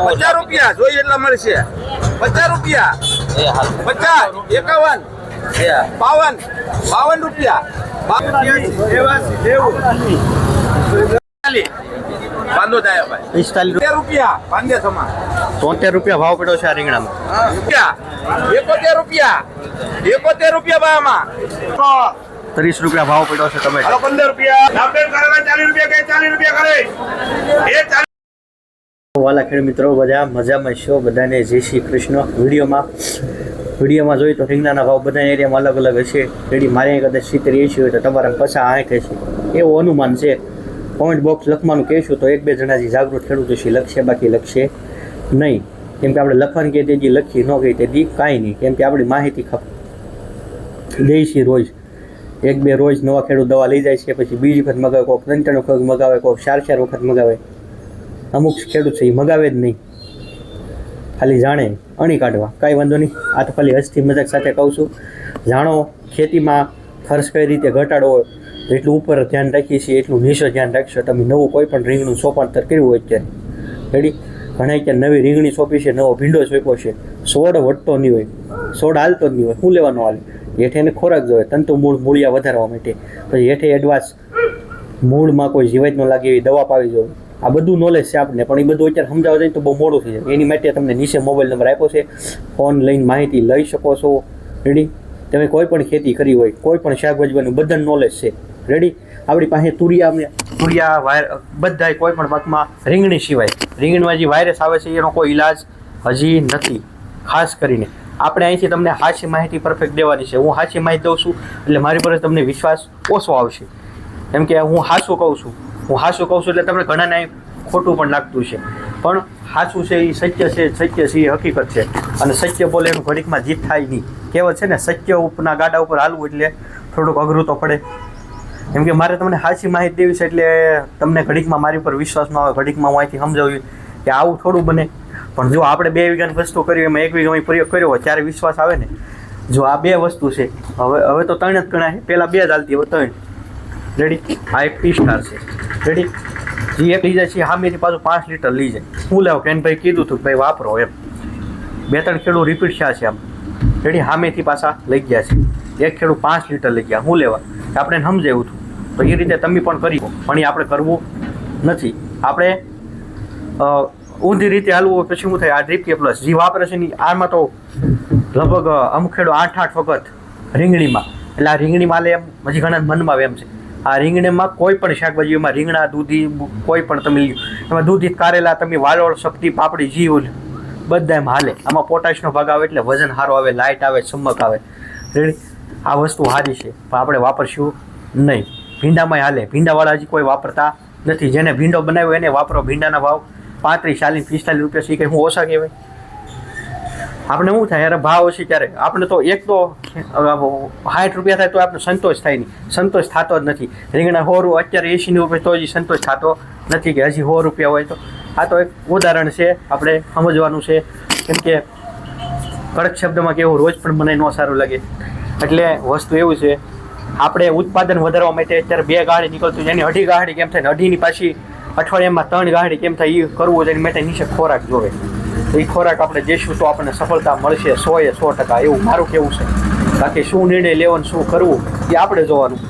પચાસ રૂપિયા જોઈએ એટલા મળશે. પચાસ રૂપિયા. પચાસ એકાવન બાવન બાવન રૂપિયા. તોતેર ભાવ પડ્યો છે આ રીંગણામાં. રૂપિયા. એકોતેર રૂપિયા. એકોતેર રૂપિયા ભાઈ આમાં ત્રીસ રૂપિયા ભાવ પડ્યો છે તમે પંદર રૂપિયા. ચાલીસ રૂપિયા કઈ ચાલીસ રૂપિયા કરે? વાલા ખેડ મિત્રો, બધા મજામાં છો? બધાને જય શ્રી કૃષ્ણ. વિડીયોમાં વિડીયોમાં જોઈએ તો રીંગણાના ભાવ બધા એરિયામાં અલગ અલગ હશે. રેડી મારે કદાચ સિત્તેર એસી હોય તો તમારા પચાસ આઠ હશે. એવું અનુમાન છે. કોમેન્ટ બોક્સ લખવાનું કહેશું તો એક બે જણા જે જાગૃત ખેડૂતો છે લખશે, બાકી લખશે નહીં. કેમ કે આપણે લખવાની કે તેથી લખી ન કહી તેથી કાંઈ નહીં. કેમ કે આપણી માહિતી ખપ દેશી રોજ. એક બે રોજ નવા ખેડૂત દવા લઈ જાય છે, પછી બીજી વખત મગાવે, કોઈક ત્રણ ત્રણ વખત મગાવે, કોઈક ચાર ચાર વખત મગાવે. અમુક ખેડૂત છે એ મગાવે જ નહીં. ખાલી જાણે, અણી કાઢવા. કાંઈ વાંધો નહીં. આ તો ખાલી હસથી મજાક સાથે કહું છું. જાણો, ખેતીમાં ખર્ચ કઈ રીતે ઘટાડવો હોય, જેટલું ઉપર ધ્યાન રાખીએ છીએ, એટલું નીચે ધ્યાન રાખશો. તમે નવું કોઈ પણ રીંગણું સોપાંતર કર્યું હોય અત્યારે. રેડી ઘણા ક્યાં નવી રીંગણી સોંપી છે, નવો ભીંડો સોંપ્યો છે. સોડ વટતો નહીં હોય. સોડ હાલતો નહીં હોય. શું લેવાનો હાલે? હેઠે એને ખોરાક જોઈએ તંતુ મૂળ મૂળિયા વધારવા માટે. પછી હેઠે એડવાન્સ મૂળમાં કોઈ જીવાત ન લાગે એવી દવા પાવી જોઈએ. આ બધું નોલેજ છે આપણને. પણ એ બધું અત્યારે સમજાવવા જાય તો બહુ મોડું થઈ જાય. એની માટે તમને નીચે મોબાઈલ નંબર આપ્યો છે. ફોન લઈને માહિતી લઈ શકો છો. રેડી તમે કોઈ પણ ખેતી કરી હોય, કોઈ પણ શાકભાજીનું બધા નોલેજ છે. રેડી આપણી પાસે તુરિયા તુરિયા વાયર બધાય કોઈ પણ પાકમાં રીંગણી સિવાય. રીંગણીમાં જે વાયરસ આવે છે, એનો કોઈ ઈલાજ હજી નથી. ખાસ કરીને. આપણે અહીંથી તમને હાચી માહિતી પરફેક્ટ દેવાની છે. હું હાચી માહિતી દઉં છું, એટલે મારી પર તમને વિશ્વાસ ઓછો આવશે. કેમ કે હું હાસું કહું છું. હું હાસું કહું છું એટલે તમને ઘણાને ખોટું પણ લાગતું છે. પણ હાસું છે એ સત્ય છે સત્ય છે એ હકીકત છે. અને સત્ય બોલે એનું ઘડીકમાં જીત થાય નહીં. કહેવત છે ને, સત્ય ઉપના ગાડા ઉપર હાલવું એટલે થોડુંક અઘરું તો પડે. કેમ કે મારે તમને સાચી માહિતી દેવી છે એટલે તમને ઘડીકમાં મારી ઉપર વિશ્વાસ ન આવે, ઘડીકમાં હું અહીંથી સમજાવ્યું કે આવું થોડું બને. પણ જો આપણે બે વીઘાની વસ્તુ કરી એમાં એક વીઘામાં પ્રયોગ કર્યો હોય, ત્યારે વિશ્વાસ આવે ને. જો આ બે વસ્તુ છે, હવે હવે તો ત્રણ જ ગણાય. પહેલાં બે જ હાલતી હવે ત્રણ. રેડી આ એક ટી સ્ટાર છે. રેડી જે એક લઈ જાય છે સામેથી પાછું પાંચ લીટર લઈ જાય હું લેવો? કે ભાઈ કીધું હતું ભાઈ વાપરો એમ. બે ત્રણ ખેડૂત રિપીટ થયા છે આમ. રેડી સામેથી પાછા લઈ ગયા છે. એક ખેડૂત પાંચ લીટર લઈ ગયા. હું લેવા? આપણે સમજેવું હતું. તો એ રીતે તમે પણ કરી પણ એ આપણે કરવું નથી. આપણે ઊંધી રીતે હાલવું પછી શું થાય? આ ડ્રીપ કે પ્લસ જે વાપરે છે આમાં તો લગભગ અમુક ખેડૂત આઠ આઠ વખત રીંગણીમાં. એટલે આ રીંગણીમાં લે એમ, હજી ઘણા મનમાં આવે એમ છે. આ રીંગણીમાં કોઈ પણ શાકભાજીમાં રીંગણા, દૂધી કોઈ પણ તમે એમાં દૂધી, કારેલા, તમે વાલોળ શક્તિ પાપડી જીવ બધા એમ હાલે. આમાં પોટાશનો ભાગ આવે એટલે વજન સારું આવે લાઇટ આવે, ચમક આવે. આ વસ્તુ સારી છે. પણ આપણે વાપરશું નહીં. ભીંડામાં હાલે. ભીંડાવાળા હજી કોઈ વાપરતા નથી. જેને ભીંડો બનાવ્યો એને વાપરો. ભીંડાના ભાવ પાંત્રીસ ચાલીસ, પિસ્તાલીસ રૂપિયા કંઈ હું ઓછા કહેવાય? આપણે શું થાય? યાર ભાવ ઓછી ત્યારે આપણે તો એક તો સાઠ રૂપિયા થાય તો આપણે સંતોષ થાય નહીં. સંતોષ થતો જ નથી. રીંગણા સો રૂપિયા, અત્યારે એંશીની રૂપિયા તો હજી સંતોષ થતો નથી કે હજી સો રૂપિયા હોય તો. આ તો એક ઉદાહરણ છે, આપણે સમજવાનું છે. કેમ કે કડક શબ્દમાં કેવું, રોજ પણ મને ન સારું લાગે. એટલે વસ્તુ એવું છે, આપણે ઉત્પાદન વધારવા માટે અત્યારે બે ગાડી નીકળતું એની અઢી ગાડી કેમ થાય અઢીની પાછી અઠવાડિયામાં ત્રણ ગાડી કેમ થાય એ કરવું હોય એની માટે નીચે ખોરાક જોવે. એ ખોરાક આપણે જઈશું તો આપણને સફળતા મળશે સો એ સો ટકા, એવું મારું કેવું છે. બાકી શું નિર્ણય લેવાનું, શું કરવું, એ આપણે જોવાનું.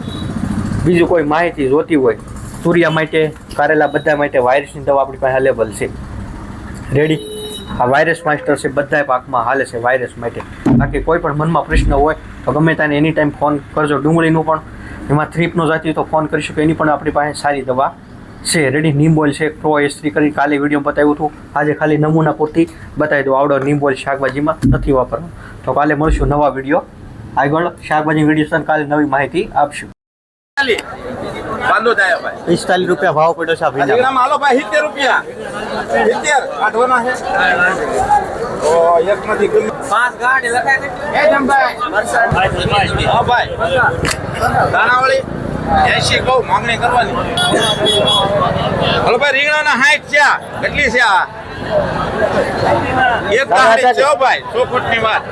બીજું કોઈ માહિતી જોતી હોય, સૂર્યા માટે, કારેલા બધા માટે વાયરસની દવા આપણી પાસે અવેલેબલ છે. રેડી આ વાયરસ માસ્ટર છે બધા પાકમાં હાલે છે વાયરસ માટે. બાકી કોઈ પણ મનમાં પ્રશ્ન હોય, તો ગમે ત્યાં એની ટાઈમ ફોન કરજો ડુંગળીનું પણ. એમાં થ્રીપનો જાતી તો ફોન કરી શકો, એની પણ આપણી પાસે સારી દવા છે. રેડી નીમબોલ છે. પ્રો એસ્ત્રી કરી કાલે વીડિયો બતાવ્યું હતું. આજે ખાલી નમૂના પૂરતી બતાવી દઉં. આવડો નિંબોલ શાકભાજીમાં નથી વાપરવું તો કાલે મળશું નવા વીડિયો. આગળ શાકભાજી વીડિયો કાલે નવી માહિતી આપશું. પિસ્તાલીસ રૂપિયા ભાવ પડ્યો છે સિત્તેર રૂપિયા. સિત્તેર? આઠવાના છે? એક માંથી પાંચ ગાડી લખાય એ જમભાઈ. હા ભાઈ. દાણાવાળી. એસી કહું માંગણી કરવાની. હલો ભાઈ રીંગણાના હાઈટ છે આ કેટલી છે આ? એક ગાડી છે ભાઈ સો ફૂટની વાત.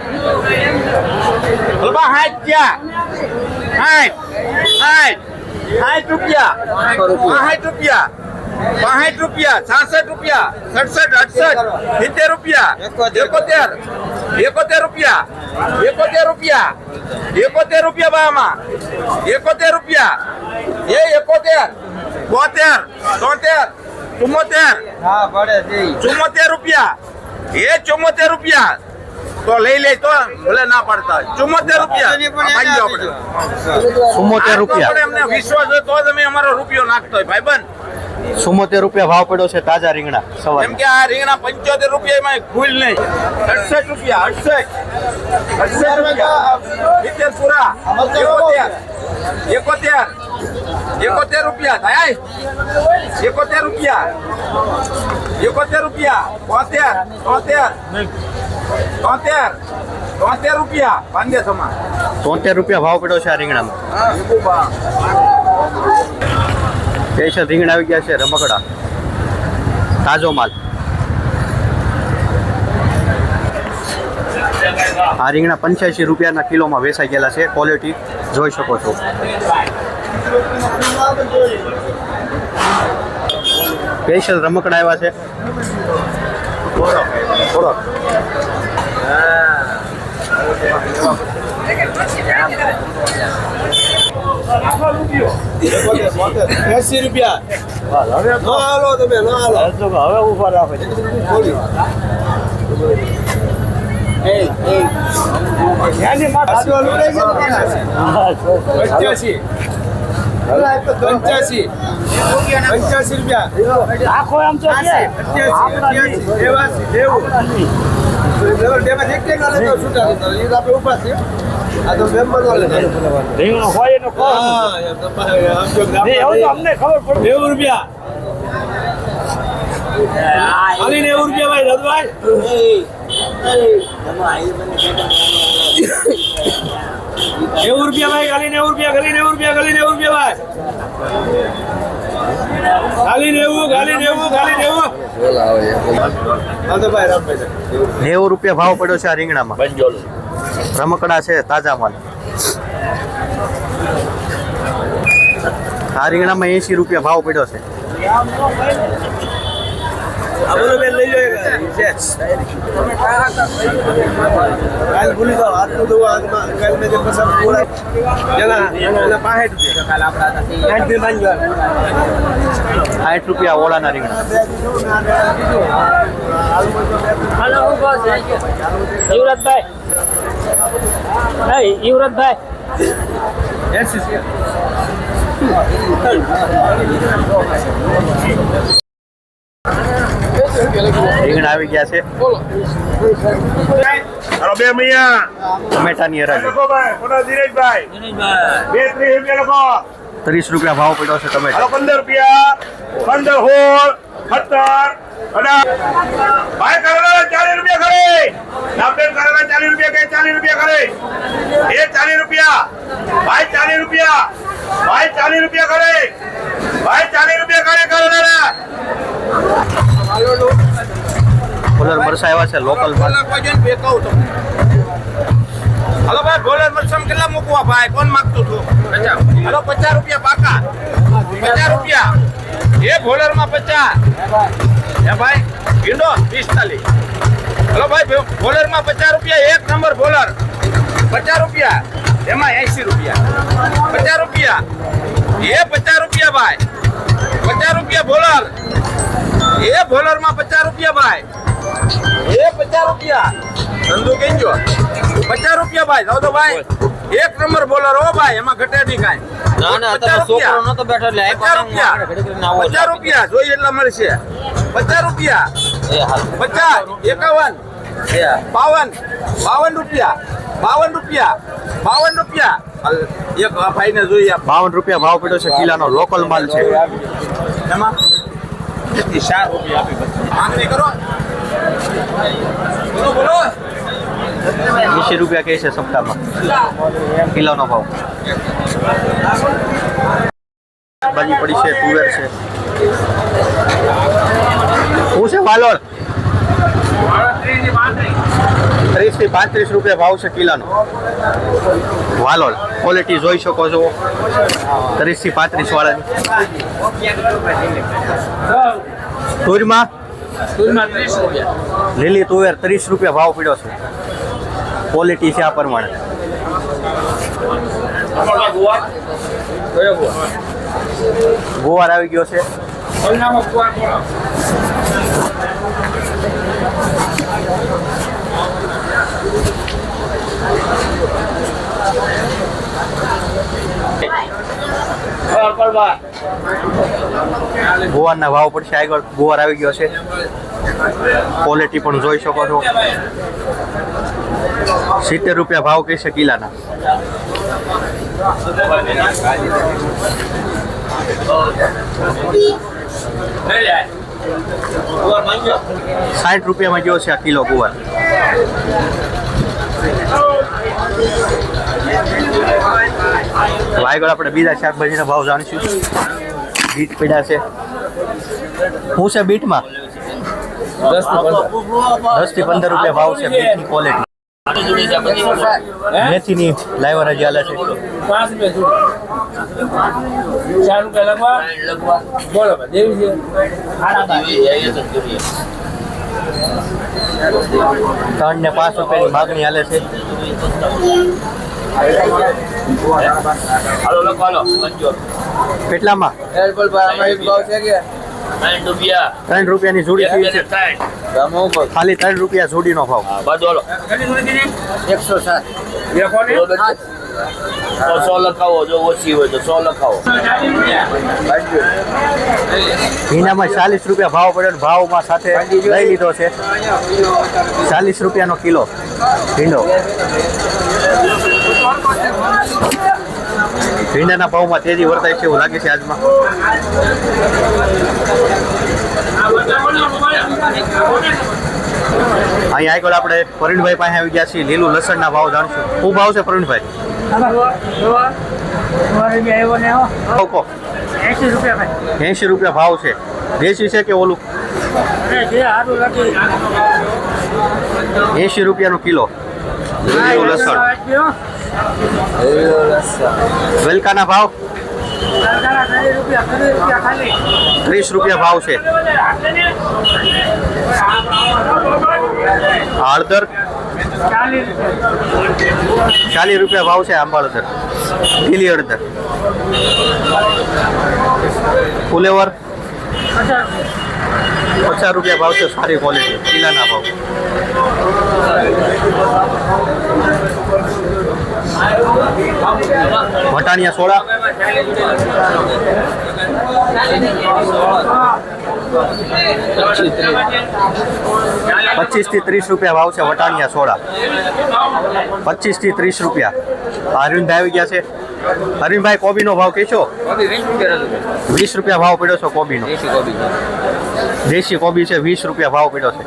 હલો ભાઈ હાઈટ છે હાઈટ હાઈટ. હાઈટ રૂપિયા? હાઈટ રૂપિયા? પાંસઠ રૂપિયા છાસઠ રૂપિયા સડસઠ અડસઠ સિત્તેર રૂપિયા એકોતેર એકોતેર રૂપિયા એકોતેર રૂપિયા એકોતેર રૂપિયા બામાં એકોતેર રૂપિયા એ એકોતેર બોતેર તોતેર ચુમ્મોતેર હા પડે ચુમ્મોતેર રૂપિયા એ ચુમ્મોતેર રૂપિયા તો લઈ લે તો ભલે ના પાડતા. ચુમ્મોતેર રૂપિયા ચુમ્મોતેર રૂપિયા. એમને વિશ્વાસ હોય તો તમે અમારો રૂપિયો નાખતો હોય ભાઈબંધ. ચુમ્મોતેર રૂપિયા ભાવ પડ્યો છે તાજા રીંગણા એમ સવાર કે આ રીંગણા પંચોતેર રૂપિયા માં ભૂલ નહીં. અડસઠ રૂપિયા અડસઠ. અડસઠ રૂપિયા. પૂરા એકોતેર. એકોતેર. એકોતેર રૂપિયા થાય. એકોતેર રૂપિયા. એકોતેર રૂપિયા. તોતેર તોતેર. તોતેર. તોતેર રૂપિયા. પાંદેસોમાં તોતેર રૂપિયા ભાવ પડ્યો છે આ રીંગણામાં. સ્પેશિયલ રીંગણા આવી ગયા છે, રમકડા. તાજો માલ. આ રીંગણા પંચ્યાસી રૂપિયાના કિલોમાં વેચાઈ ગયેલા છે. ક્વોલિટી જોઈ શકો છો. સ્પેશિયલ રમકડા આવ્યા છે. થોડોક એસી રૂપિયા ના હાલો તમે નો હાલો હવે ઊભા રાખો પંચ્યાસી પંચ્યાસી પંચ્યાસી રૂપિયા આખો એમ તો અઠ્યાસી નેવાસી નેવું એક એક લેતો છૂટા એ આપણે ઊભા છીએ. આ તો બેમાં નો લેતા. રીંગણો હોય એનો હા, એમ તો અમને ખબર પડે. નેવું રૂપિયા. ખાલી નેવું રૂપિયા ભાઈ રઘુભાઈ નેવું રૂપિયા ભાઈ ખાલી નેવું રૂપિયા ખાલી નેવું રૂપિયા ખાલી નેવું રૂપિયા ભાઈ. ખાલી નેવું ખાલી નેવું ખાલી નેવું. હા તો નેવું રૂપિયા ભાવ પડ્યો છે આ રીંગણામાં. રમકડા છે, તાજા માલ. આ રીંગણામાં એસી રૂપિયા ભાવ પડ્યો છે. સાઠ રૂપિયા ઓળાના રીંગણા. યુવરાજભાઈ નહીં યુવરાજભાઈ આવી ગયા છે. હાલો બે મૈયા. ટમેટાની હરાજી. લખો ભાઈ કોના ધીરજભાઈ. બે ત્રીસ રૂપિયા લખો. ત્રીસ રૂપિયા ભાવ પડ્યો છે તમે ટમેટા પંદર રૂપિયા. પંદર સોળ સત્તર ભાઈ કરેલા ચાલીસ રૂપિયા ખરે નામદેવ કરેલા ચાલીસ રૂપિયા કે ચાલીસ રૂપિયા ખરે એ ચાલીસ રૂપિયા. ભાઈ ચાલીસ રૂપિયા. ભાઈ ચાલીસ રૂપિયા ખરે ભાઈ ચાલીસ રૂપિયા ખરે કરેલા કલર મરસા આવ્યા છે લોકલ હલો ભાઈ બોલર મરસમ કેટલા મૂકવા ભાઈ? કોણ માગતું છું હલો પચાસ રૂપિયા પાકા. પચાસ રૂપિયા. એ બોલરમાં પચાસ. હે ભાઈ ગીંડો પિસ્તાલીસ. હલો ભાઈ બોલરમાં પચાસ રૂપિયા, એક નંબર બોલર. પચાસ રૂપિયા, એમાં એસી રૂપિયા. પચાસ રૂપિયા. એ પચાસ રૂપિયા ભાઈ. પચાસ રૂપિયા બોલર. એ બોલરમાં પચાસ રૂપિયા ભાઈ. એ પચાસ રૂપિયા. ધંધો કેજો પચાસ રૂપિયા ભાઈ. જાઓ ભાઈ. એક નંબર બોલર ઓ ભાઈ એમાં ઘટે નહીં કાંઈ. ના ના અત્યારે છોકરો રૂપિયા. નતો બેઠો એટલે પચાસ રૂપિયા. પચાસ રૂપિયા જોઈએ એટલા મળશે. પચાસ રૂપિયા. પચાસ એકાવન. બાવન. બાવન રૂપિયા. બાવન રૂપિયા. બાવન રૂપિયા. એક ભાઈ ભાઈને જોઈએ બાવન રૂપિયા ભાવ પડ્યો છે કિલાનો લોકલ માલ છે. એમાં? ચાર રૂપિયા આપી. માંગણી કરો. બોલો બોલો. એંશી રૂપિયા કહે છે સપ્તાહમાં. કિલોનો ભાવ. ભાજી પડી છે તુવેર છે. શું છે વાલોળ ત્રીસથી પાંત્રીસ રૂપિયા ભાવ છે કિલોનો. વાલોળ ક્વોલિટી જોઈ શકો છો. ત્રીસથી પાંત્રીસ વાળાની. તુરમાં? લીલી તુવેર ત્રીસ રૂપિયા ભાવ પીડ્યો છે. ક્વોલિટી છે આ પ્રમાણે. ગુવાર આવી ગયો છે. ગોવાના ભાવ પડશે આગળ. ગોવાર આવી ગયો છે. ક્વોલિટી પણ જોઈ શકો છો. સિત્તેર રૂપિયા ભાવ કહેશે કિલાના. સાઠ રૂપિયામાં ગયો છે આ કિલો ગુવાર. તો આગળ આપણે બીજા શાકભાજીના ભાવ જાણીશું. બીટ પડ્યા છે. શું છે બીટમાં? દસથી પંદર. રૂપિયા ભાવ છે બીટની ક્વોલિટી હજી હાલે છે. પાંચ રૂપિયા જોડી. ચાર રૂપિયા લગવા? બોલો દેવી છે. ત્રણ ને પાંચ રૂપિયાની માગણી હાલે છે. હાલો લખો રૂપિયા. ત્રણ રૂપિયાની જોડી થઈ છે. ખાલી ત્રણ રૂપિયા જોડીનો ભાવ. એકસો સાત. લખો સો લખાવો જો ઓછી હોય તો સો લખાવો. ભીંડામાં ચાલીસ રૂપિયા ભાવ પડ્યો ને ભાવમાં સાથે લઈ લીધો છે. ચાલીસ રૂપિયાનો કિલો ભીંડો ભીંડાના ભાવમાં તેજી વર્તાય છે એવું લાગે છે આજમાં. અહીંયા આગળ આપણે પ્રવીણભાઈ પાસે આવી ગયા છીએ. લીલું લસણના ભાવ જાણશું. શું ભાવ છે પ્રવીણભાઈ? એસી રૂપિયા ભાવ છે. દેશી છે કે ઓલું? એસી રૂપિયાનો કિલો. લીલું લસણ. વેલકાના ભાવ? ત્રીસ રૂપિયા ભાવ છે. હળદર? ચાલીસ રૂપિયા ભાવ છે આંબા હળદર. લીલી હળદર. ફુલેવર? પચાસ રૂપિયા ભાવ છે, સારી ક્વોલિટી કિલાના ભાવ. વટાણિયા સોડા. પચીસથી ત્રીસ રૂપિયા ભાવ છે વટાણિયા સોડા. પચીસથી ત્રીસ રૂપિયા. અરવિંદભાઈ આવી ગયા છે. અરવિંદભાઈ કોબીનો ભાવ કહેશો વીસ રૂપિયા ભાવ પડ્યો છે કોબીનો. દેશી કોબી છે વીસ રૂપિયા ભાવ પડ્યો છે.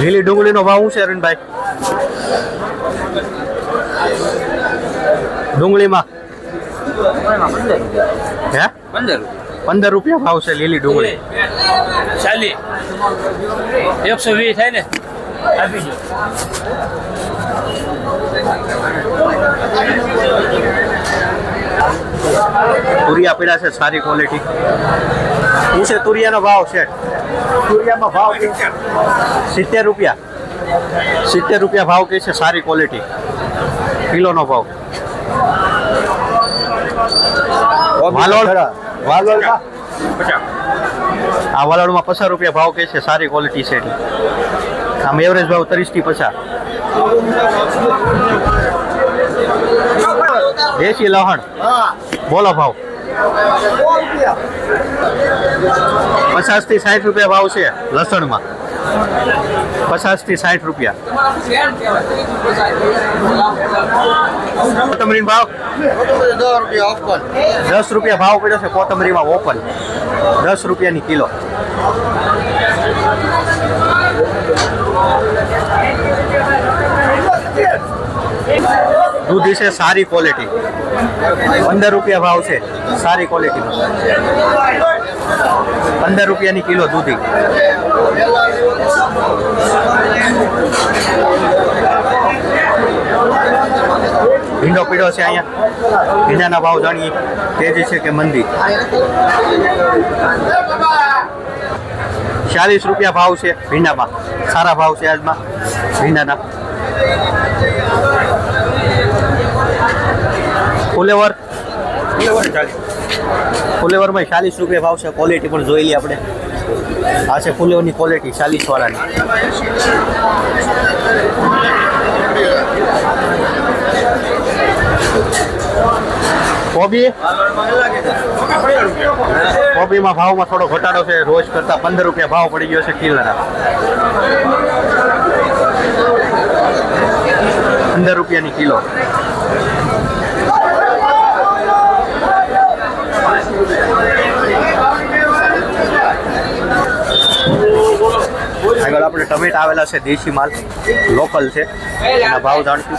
લીલી ડુંગળીનો ભાવ શું છે અરવિંદભાઈ? ડુંગળીમાં? હે? પંદર પંદર રૂપિયા ભાવ છે લીલી ડુંગળી. ચાલી. એકસો વીસ થાય ને? આપી દો. તુરિયા પીડા છે સારી ક્વોલિટી શું છે તુરિયાનો ભાવ છે તુરિયામાં ભાવ સિત્તેર રૂપિયા. સિત્તેર રૂપિયા ભાવ કે છે સારી ક્વોલિટી કિલોનો ભાવ. વાલોળ વાલોળમાં આ વાલોળમાં પચાસ રૂપિયા ભાવ કે છે સારી ક્વોલિટી છે એટલે આમ એવરેજ ભાવ ત્રીસથી પચાસ. દેશી લહણ. બોલો ભાવ. પચાસથી સાઠ રૂપિયા ભાવ છે લસણમાં. પચાસથી સાઠ રૂપિયા. કોથમરી ભાવ? દસ રૂપિયા ભાવ પડ્યો છે કોથમરીમાં ઓપન. દસ રૂપિયાની કિલો. દૂધી છે સારી ક્વોલિટી પંદર રૂપિયા ભાવ છે, સારી ક્વોલિટીનો પંદર રૂપિયાની કિલો દૂધી. ભીંડો પીળો છે અહીંયા. ભીંડાના ભાવ જાણીએ. તેજી છે કે મંદી. ચાલીસ રૂપિયા ભાવ છે ભીંડામાં સારા ભાવ છે આજમાં ભીંડાના ફુલેવર. ફુલેવરમાં ચાલીસ રૂપિયા ભાવ છે. ક્વોલિટી પણ જોઈ લઈએ આપણે. આ છે ફુલેવરની ક્વોલિટી ચાલીસ વાળાની. કોબી? કોબીમાં ભાવમાં થોડો ઘટાડો છે. રોજ કરતાં પંદર રૂપિયા ભાવ પડી ગયો છે કિલોના પંદર રૂપિયાની કિલો. આપણે ટમેટા આવેલા છે, દેશી માલ, લોકલ છે. એના ભાવ જાણશું.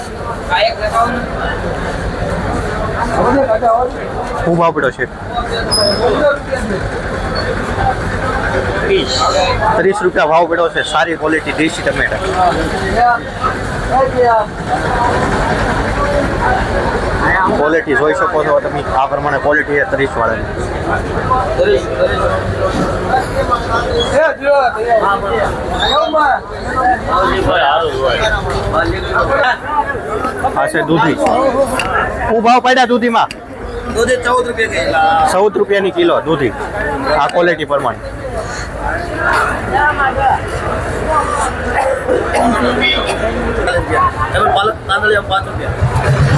શું ભાવ પડ્યો છે? ત્રીસ રૂપિયા ભાવ પડ્યો છે, સારી ક્વોલિટી દેશી ટમેટા ક્વોલિટી જોઈ શકો છો, તમે આ પ્રમાણે ક્વોલિટી છે ત્રીસ વાળાની. આ છે દૂધી. હું ભાવ પડ્યા દૂધીમાં? ચૌદ રૂપિયાની કિલો દૂધી. આ ક્વોલિટી પ્રમાણે. પાલક તાંદળિયા પાંચ રૂપિયા.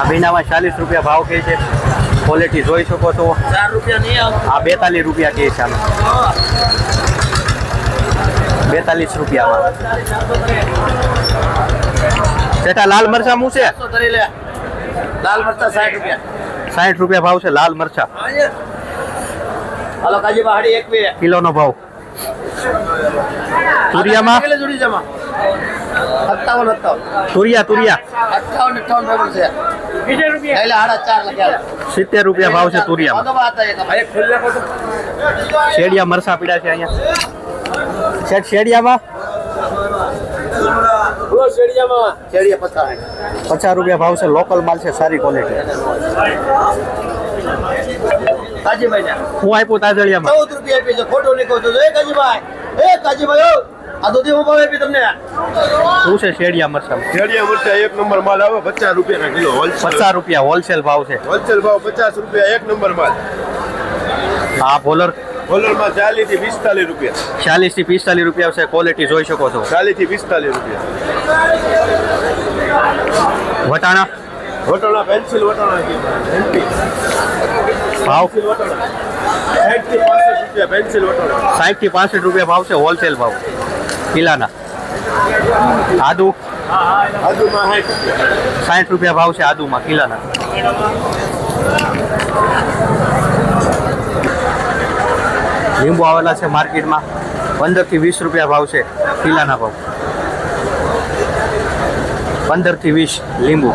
આ ભીંડામાં ચાલીસ રૂપિયા ભાવ કહે છે. ક્વોલિટી જોઈ શકો છો. ચાર રૂપિયા નહીં આ બેતાલીસ રૂપિયા કહે છે આમાં. બેતાલીસ રૂપિયામાં. બેટા લાલ મરચા શું છે? લાલ મરચા સાઠ રૂપિયા. સાઠ રૂપિયા ભાવ છે લાલ મરચા. હાલો કાજી પહાડી એક કિલોનો ભાવ. સૂર્યામાં જોડી જમા. સત્તાવન સત્તાવન તુરિયા તુરિયા અઠાવન અઠાવન પેપર છે એટલે સાડા ચાર લખ્યા સિત્તેર રૂપિયા ભાવ છે તુરિયામાં તો વાત એક શેડિયા મરસા પીડા છે અહીંયા શેઠ શેડિયામાં શેરીએ પચાસ પચાસ રૂપિયા ભાવ છે લોકલ માલ છે સારી ક્વોલિટી કાજીભાઈ ને હું આપ્યું તાજળિયામાં ચૌદ રૂપિયા આપી છે ખોટું નહીં કહું છું એ કાજીભાઈ આ દૂધી હું ભાવે તમને. શું છે શેડિયા મરચા? શેડિયા મરચા એક નંબર માલ આવે પચાસ રૂપિયા કિલો હોલસેલ. પચાસ રૂપિયા હોલસેલ ભાવ છે. હોલસેલ ભાવ પચાસ રૂપિયા એક નંબર માલ. હા બોલર? હોલરમાં ચાલીસથી પિસ્તાલીસ રૂપિયા. ચાલીસથી પિસ્તાલીસ રૂપિયા છે ક્વોલિટી જોઈ શકો છો. ચાલીસથી પિસ્તાલીસ રૂપિયા. વટાણા? વટોણા પેન્સિલ વટાણા એમપી ભાવ? વટોણા. સાઠથી પાસઠ રૂપિયા પેન્સિલ વટાણા. સાઠથી પાસઠ રૂપિયા ભાવ છે હોલસેલ ભાવ. કિલાના. આદુ? આજુમાં સાઠ રૂપિયા. સાઠ રૂપિયા ભાવ છે આદુમાં કિલાના. લીંબુ આવેલા છે માર્કેટમાં. પંદરથી વીસ રૂપિયા ભાવ છે કિલાના ભાવ. પંદરથી વીસ લીંબુ.